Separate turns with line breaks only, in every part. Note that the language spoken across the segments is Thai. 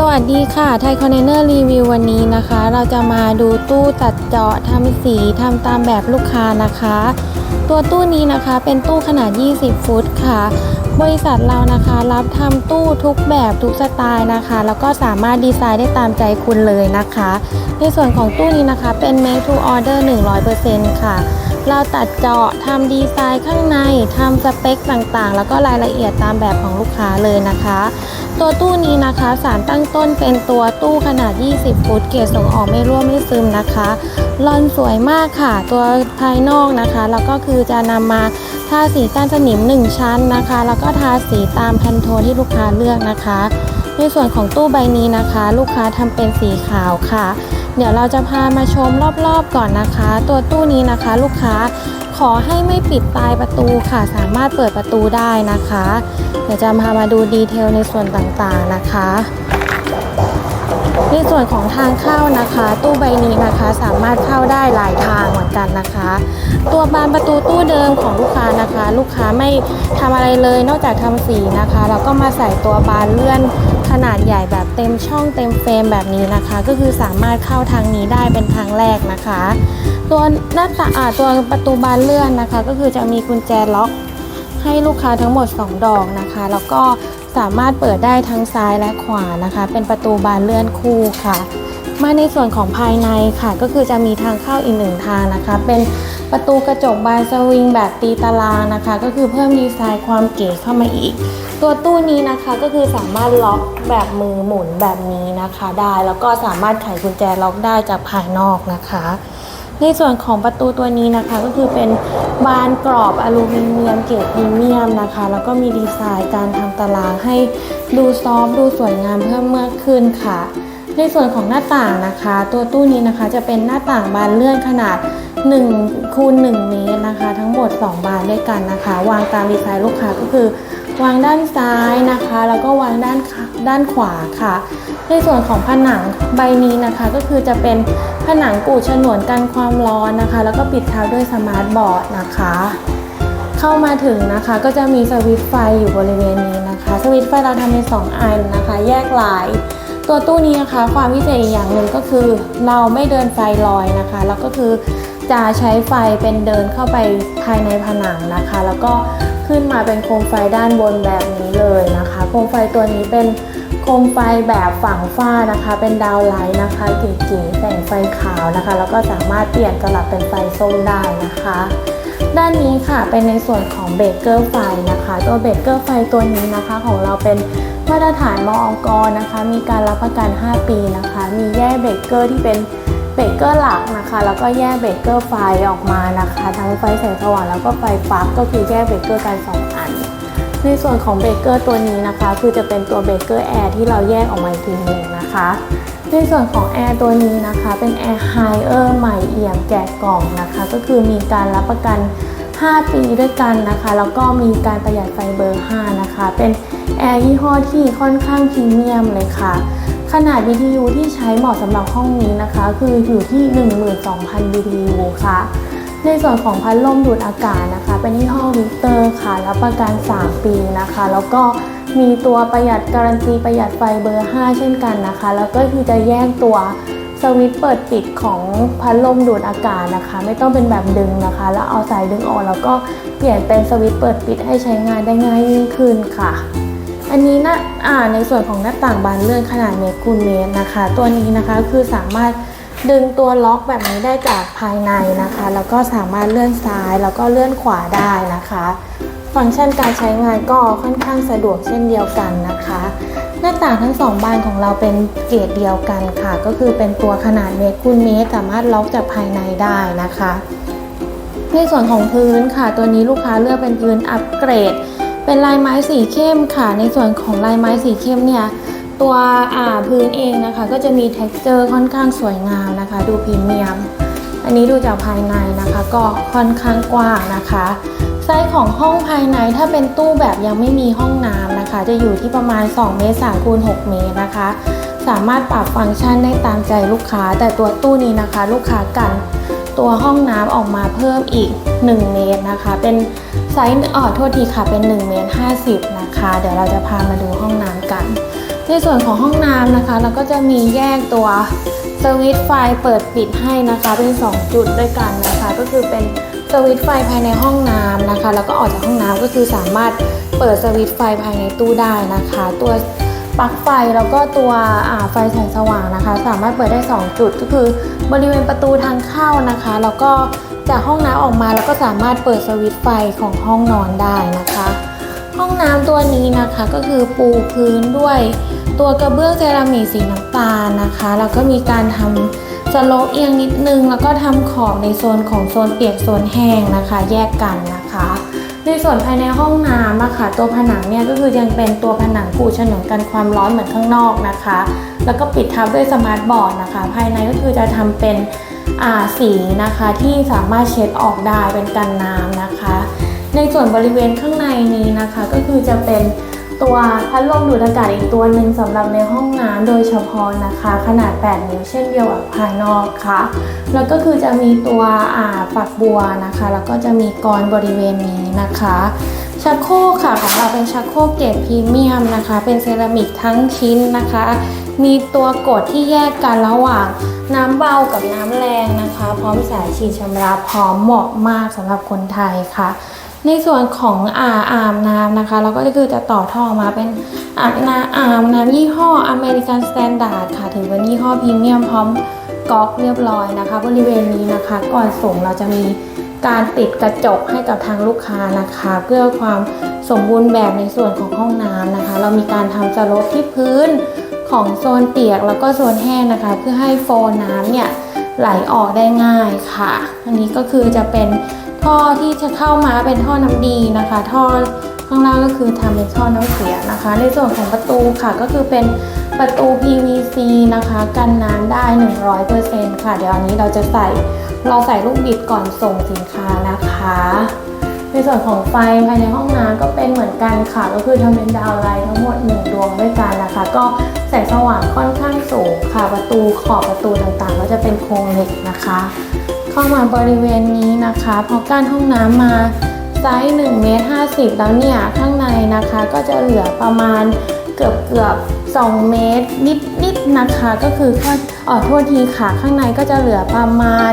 สวัสดีค่ะไทยคอนเทนเนอร์รีวิววันนี้นะคะ เราจะมาดูตู้ตัดเจาะทำสีทำตามแบบลูกค้านะคะ ตัวตู้นี้นะคะเป็นตู้ขนาด 20 ฟุตค่ะ บริษัทเรานะคะรับทำตู้ทุกแบบทุกสไตล์นะคะ แล้วก็สามารถดีไซน์ได้ตามใจคุณเลยนะคะ ในส่วนของตู้นี้นะคะเป็น made to order 100%ค่ะ เราตัดเจาะทำดีไซน์ข้างในทำสเปคต่างๆ แล้วก็รายละเอียดตามแบบของลูกค้าเลยนะคะ ตัวตู้นี้นะคะสารตั้งต้นเป็นตัวตู้ขนาด 20 ฟุต เกรดส่งออกไม่ร่วมไม่ซึมนะคะลอนสวยมากค่ะ ตัวภายนอกนะคะ แล้วก็คือจะนำมาทาสีก้านสนิม 1 ชั้นนะคะ แล้วก็ทาสีตามแพนโทนที่ลูกค้าเลือกนะคะ ในส่วนของตู้ใบนี้นะคะ ลูกค้าทำเป็นสีขาวค่ะ เดี๋ยวเราจะพามาชมรอบๆก่อนนะคะ ตัวตู้นี้นะคะ ลูกค้าขอให้ไม่ปิดปลายประตูค่ะ สามารถเปิดประตูได้นะคะ ดี๋ยวจะพามาดูดีเทลในส่วนต่างๆนะคะ ในส่วนของทางเข้านะคะ ตู้ใบนี้นะคะสามารถเข้าได้หลายทางเหมือนกันนะคะ ตัวบานประตูตู้เดิมของลูกค้านะคะ ลูกค้าไม่ทำอะไรเลยนอกจากทำสีนะคะแล้วก็มาใส่ตัวบานเลื่อนขนาดใหญ่แบบเต็มช่องเต็มเฟรมแบบนี้นะคะ ก็คือสามารถเข้าทางนี้ได้เป็นทางแรกนะคะ ตัวหน้าต่างอ่าตัวประตูบานเลื่อนนะคะ ก็คือจะมีกุญแจล็อก ให้ลูกค้าทั้งหมด 2 ดอกนะคะ แล้วก็สามารถเปิดได้ทั้งซ้ายและขวานะคะ เป็นประตูบานเลื่อนคู่ค่ะ มาในส่วนของภายในค่ะ ก็คือจะมีทางเข้าอีกหนึ่งทางนะคะ เป็นประตูกระจกบานสวิงแบบตีตารางนะคะ ก็คือเพิ่มดีไซน์ความเก๋เข้ามาอีก ตัวตู้นี้นะคะก็คือสามารถล็อกแบบมือหมุนแบบนี้นะคะ ได้แล้วก็สามารถไขกุญแจล็อกได้จากภายนอกนะคะ ในส่วนของประตูตัวนี้นะคะก็คือเป็นบานกรอบอลูมิเนียมเกรดพรีเมียมนะคะ แล้วก็มีดีไซน์การทำตารางให้ดูซอฟดูสวยงามเพิ่มมากขึ้นค่ะ ในส่วนของหน้าต่างนะคะ ตัวตู้นี้นะคะจะเป็นหน้าต่างบานเลื่อนขนาด1คูณ1เมตรนะคะ ทั้งหมด 2 บานด้วยกันนะคะ วางตามดีไซน์ลูกค้าก็คือ วางด้านซ้ายนะคะ แล้วก็วางด้านด้านขวาค่ะ ในส่วนของผนังใบนี้นะคะก็คือจะเป็น ผนังกูดฉนวนกันความร้อนนะคะ แล้วก็ปิดท้าด้วยสมาร์ทบอร์ดนะคะ เข้ามาถึงนะคะก็จะมีสวิตช์ไฟอยู่บริเวณนี้นะคะ สวิตช์ไฟเราทำเป็น2อันนะคะ แยกหลาย ตัวตู้นี้นะคะ ความพิเศษอีกอย่างหนึ่งก็คือ เราไม่เดินไฟลอยนะคะ แล้วก็คือจะใช้ไฟเป็นเดินเข้าไปภายในผนังนะคะ แล้วก็ขึ้นมาเป็นโคมไฟด้านบนแบบนี้เลยนะคะ โคมไฟตัวนี้เป็น คมไฟแบบฝังฝ้านะคะ เป็นดาวไลท์นะคะเก๋ๆแต่งไฟขาวนะคะ แล้วก็สามารถเปลี่ยนสลับเป็นไฟส้มได้นะคะ ด้านนี้ค่ะเป็นในส่วนของเบเกอร์ไฟนะคะ ตัวเบเกอร์ไฟตัวนี้นะคะ ของเราเป็นมาตรฐานมอกนะคะ มีการรับประกัน 5 ปีนะคะ มีแยกเบเกอร์ที่เป็นเบเกอร์หลักนะคะ แล้วก็แยกเบเกอร์ไฟออกมานะคะ ทั้งไฟแสงสว่างแล้วก็ไฟฟ้าก็คือแยกเบเกอร์กันสองอัน ในส่วนของเบรกเกอร์ตัวนี้นะคะ คือจะเป็นตัวเบรกเกอร์แอร์ที่เราแยกออกมาอีกทีหนึ่งนะคะ ในส่วนของแอร์ตัวนี้นะคะ เป็นแอร์ไฮเออร์ใหม่เอี่ยมแกะกล่องนะคะ ก็คือมีการรับประกัน 5 ปีด้วยกันนะคะ แล้วก็มีการประหยัดไฟเบอร์ 5 นะคะ เป็นแอร์ยี่ห้อที่ค่อนข้างพรีเมียมเลยค่ะ ขนาด BTU ที่ใช้เหมาะสำหรับห้องนี้นะคะ คืออยู่ที่ 12,000 BTU ค่ะ ในส่วนของพัดลมดูดอากาศนะคะ เป็นยี่ห้อวิกเตอร์ค่ะ รับประกัน 3 ปีนะคะ แล้วก็มีตัวประหยัดการันตีประหยัดไฟเบอร์ 5 เช่นกันนะคะ แล้วก็คือจะแยกตัวสวิตช์เปิดปิดของพัดลมดูดอากาศนะคะ ไม่ต้องเป็นแบบดึงนะคะ แล้วเอาสายดึงออกแล้วก็เปลี่ยนเป็นสวิตช์เปิดปิดให้ใช้งานได้ง่ายยิ่งขึ้นค่ะ อันนี้นะในส่วนของหน้าต่างบานเลื่อนขนาดเมตรคูณเมตรนะคะ ตัวนี้นะคะคือสามารถ ดึงตัวล็อกแบบนี้ได้จากภายในนะคะ แล้วก็สามารถเลื่อนซ้ายแล้วก็เลื่อนขวาได้นะคะ ฟังก์ชันการใช้งานก็ค่อนข้างสะดวกเช่นเดียวกันนะคะ หน้าต่างทั้งสองบานของเราเป็นเกรดเดียวกันค่ะ ก็คือเป็นตัวขนาดเมตรคูณเมตร สามารถล็อกจากภายในได้นะคะ ในส่วนของพื้นค่ะ ตัวนี้ลูกค้าเลือกเป็นพื้นอัปเกรด เป็นลายไม้สีเข้มค่ะ ในส่วนของลายไม้สีเข้มเนี่ย ตัวพื้นเองนะคะ ก็จะมี t e x t อร์ค่อนข้างสวยงามนะคะ ดูพรีเมียม อันนี้ดูจากภายในนะคะ ก็ค่อนข้างกว้างนะคะ ไซส์ของห้องภายในถ้าเป็นตู้แบบยังไม่มีห้องน้ำนะคะ จะอยู่ที่ประมาณ 2 เมตร3คูณ6เมตรนะคะ สามารถปรับฟังก์ชันได้ตามใจลูกค้า แต่ตัวตู้นี้นะคะ ลูกค้ากันตัวห้องน้ำออกมาเพิ่มอีก 1 เมตรนะคะ เป็นไซส์อ๋อโทษทีค่ะเป็น 1 เมตร 50 นะคะ เดี๋ยวเราจะพามาดูห้องน้ำกัน ในส่วนของห้องน้ำนะคะ เราก็จะมีแยกตัวสวิตช์ไฟเปิดปิดให้นะคะ เป็น 2 จุดด้วยกันนะคะ ก็คือเป็นสวิตช์ไฟภายในห้องน้ำนะคะ แล้วก็ออกจากห้องน้ำก็คือสามารถเปิดสวิตช์ไฟภายในตู้ได้นะคะ ตัวปลั๊กไฟแล้วก็ตัวไฟแสงสว่างนะคะ สามารถเปิดได้ 2 จุดก็คือบริเวณประตูทางเข้านะคะ แล้วก็จากห้องน้ำออกมาแล้วก็สามารถเปิดสวิตช์ไฟของห้องนอนได้นะคะ ห้องน้ำตัวนี้นะคะก็คือปูพื้นด้วย ตัวกระเบื้องเซรามิกสีน้ำตาลนะคะ แล้วก็มีการทำสโลปเอียงนิดนึง แล้วก็ทำขอบในโซนของโซนเปียกโซนแห้งนะคะ แยกกันนะคะ ในส่วนภายในห้องน้ำอะค่ะตัวผนังเนี่ยก็คือยังเป็นตัวผนังปูฉนวนกันความร้อนเหมือนข้างนอกนะคะ แล้วก็ปิดทับด้วยสมาร์ทบอร์ดนะคะ ภายในก็คือจะทำเป็นอ่าสีนะคะที่สามารถเช็ดออกได้เป็นกันน้ำนะคะ ในส่วนบริเวณข้างในนี้นะคะก็คือจะเป็น ตัวพัดลมดูดอากาศอีกตัวหนึ่งสำหรับในห้องน้ำโดยเฉพาะนะคะ ขนาด 8 นิ้วเช่นเดียวกับภายนอกค่ะแล้วก็คือจะมีตัวอ่าฝักบัวนะคะ แล้วก็จะมีกรบริเวณนี้นะคะชักโครกค่ะของเราเป็นชักโครกเกรดพรีเมียมนะคะ เป็นเซรามิกทั้งชิ้นนะคะ มีตัวกดที่แยกกันระหว่างน้ำเบากับน้ำแรงนะคะ พร้อมสายฉีดชำระพร้อมเหมาะมากสำหรับคนไทยค่ะ ในส่วนของอ่าอาบน้ำนะคะ เราก็คือจะต่อท่อมาเป็นอาบน้ำอาบน้ำยี่ห้ออเมริกันสแตนดาร์ดค่ะ ถือเป็นยี่ห้อพรีเมียมพร้อมก๊อกเรียบร้อยนะคะ บริเวณนี้นะคะ ก่อนส่งเราจะมีการติดกระจกให้กับทางลูกค้านะคะ เพื่อความสมบูรณ์แบบในส่วนของห้องน้ำนะคะ เรามีการทำสโลปที่พื้นของโซนเปียกแล้วก็โซนแห้งนะคะ เพื่อให้โฟนน้ำเนี่ย ไหลออกได้ง่ายค่ะ อันนี้ก็คือจะเป็นท่อที่จะเข้ามาเป็นท่อน้ำดีนะคะ ท่อข้างล่างก็คือทำเป็นท่อน้ำเสียนะคะ ในส่วนของประตูค่ะก็คือเป็นประตู PVC นะคะกันน้ำได้ 100%ค่ะ เดี๋ยวอันนี้เราจะใส่เราใส่ลูกบิดก่อนส่งสินค้านะคะ ในส่วนของไฟภายในห้องน้ำก็เป็นเหมือนกันค่ะ ก็คือทำเป็นดาวไลท์ทั้งหมด1ดวงด้วยกันนะคะ ก็แสงสว่างค่อนข้างสูงค่ะ ประตูขอบประตูต่างๆ ก็จะเป็นโครงเหล็กนะคะ เข้ามาบริเวณนี้นะคะพอกั้นห้องน้ำมาไซส์1เมตร50 แล้วเนี่ย ข้างในนะคะก็จะเหลือประมาณเกือบเกือบ2เมตรนิดๆนะคะ ก็คือข้ออ๋อโทษทีค่ะ ข้างในก็จะเหลือประมาณ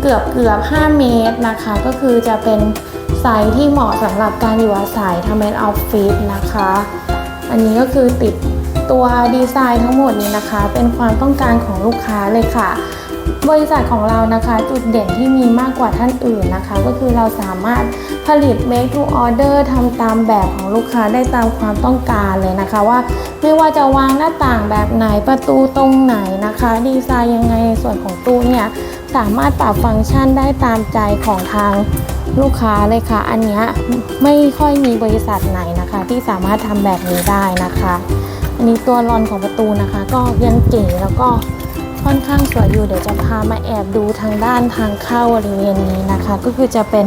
เกือบเกือบ 5 เมตรนะคะ ก็คือจะเป็นไซส์ที่เหมาะสำหรับการอยู่อาศัยทำเป็นออฟฟิศนะคะ อันนี้ก็คือติดตัวดีไซน์ทั้งหมดนี้นะคะ เป็นความต้องการของลูกค้าเลยค่ะ บริษัทของเรานะคะ จุดเด่นที่มีมากกว่าท่านอื่นนะคะ ก็คือเราสามารถผลิต make to order ทำตามแบบของลูกค้าได้ตามความต้องการเลยนะคะว่าไม่ว่าจะวางหน้าต่างแบบไหนประตูตรงไหนนะคะ ดีไซน์ยังไงส่วนของตู้เนี่ย สามารถปรับฟังก์ชันได้ตามใจของทางลูกค้าเลยค่ะ อันนี้ไม่ค่อยมีบริษัทไหนนะคะ ที่สามารถทำแบบนี้ได้นะคะ อันนี้ตัวรอนของประตูนะคะ ก็ยังเก๋แล้วก็ค่อนข้างสวยอยู่เดี๋ยวจะพามาแอบดูทางด้านทางเข้าบริเวณนี้นะคะ ก็คือจะเป็น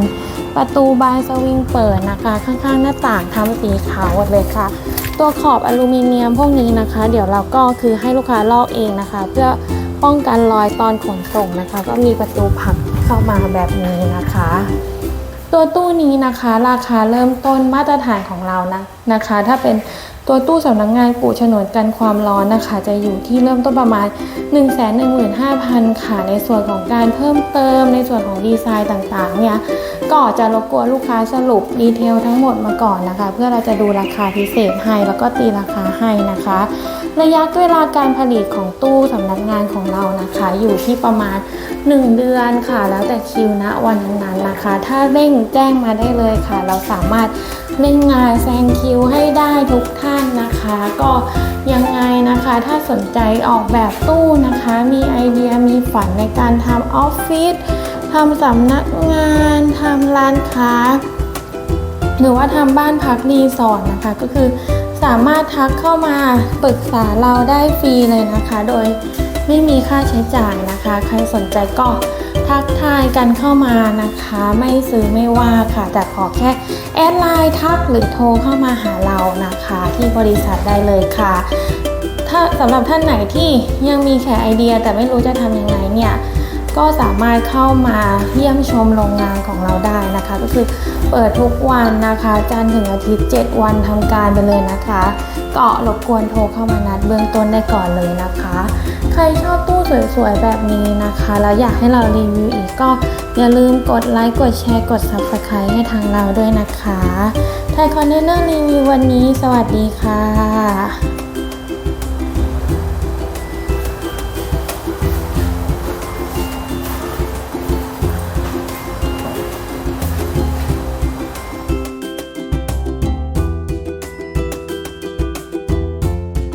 ประตูบานสวิงเปิดนะคะ ข้างๆ หน้าต่างทำสีขาวหมดเลยค่ะ ตัวขอบอลูมิเนียมพวกนี้นะคะ เดี๋ยวเราก็คือให้ลูกค้าลอกเองนะคะ เพื่อ ป้องกันรอยตอนขนส่งนะคะ ก็มีประตูผักเข้ามาแบบนี้นะคะ ตัวตู้นี้นะคะราคาเริ่มต้นมาตรฐานของเรานะนะคะ ถ้าเป็นตัวตู้สำนักงงานปู่ฉนวนกันความร้อนนะคะ จะอยู่ที่เริ่มต้นประมาณ 1 1 5 0 0 0 ค่ะ ในส่วนของการเพิ่มเติม ในส่วนของดีไซน์ต่างๆ เนี่ย ก็จะรบกวนลูกค้าสรุปดีเทลทั้งหมดมาก่อนนะคะ เพื่อเราจะดูราคาพิเศษให้แล้วก็ตีราคาให้นะคะ ระยะเวลาการผลิตของตู้สำนักงานของเรานะคะ อยู่ที่ประมาณ 1 เดือนค่ะ แล้วแต่คิวณวันนั้นๆนะคะ ถ้าเร่งแจ้งมาได้เลยค่ะ เราสามารถเร่งงานแซงคิวให้ได้ทุกท่านนะคะ ก็ยังไงนะคะถ้าสนใจออกแบบตู้นะคะ มีไอเดียมีฝันในการทำออฟฟิศทำสำนักงานทำร้านค้า หรือว่าทำบ้านพักรีสอร์ทนะคะก็คือ สามารถทักเข้ามาปรึกษาเราได้ฟรีเลยนะคะ โดยไม่มีค่าใช้จ่ายนะคะ ใครสนใจก็ทักทายกันเข้ามานะคะ ไม่ซื้อไม่ว่าค่ะ แต่ขอแค่แอดไลน์ทักหรือโทรเข้ามาหาเรานะคะ ที่บริษัทได้เลยค่ะ ถ้าสำหรับท่านไหนที่ยังมีแค่ไอเดียแต่ไม่รู้จะทำยังไงเนี่ย ก็สามารถเข้ามาเยี่ยมชมโรงงานของเราได้นะคะ ก็คือเปิดทุกวันนะคะ จันทร์ถึงอาทิตย์ 7 วันทำการไปเลยนะคะ ก็รบกวนโทรเข้ามานัดเบื้องต้นได้ก่อนเลยนะคะ ใครชอบตู้สวยๆแบบนี้นะคะ แล้วอยากให้เรารีวิวอีกก็อย่าลืมกดไลค์กดแชร์กด Subscribe ให้ทางเราด้วยนะคะไทยคอนเทนเนอร์รีวิววันนี้ สวัสดีค่ะ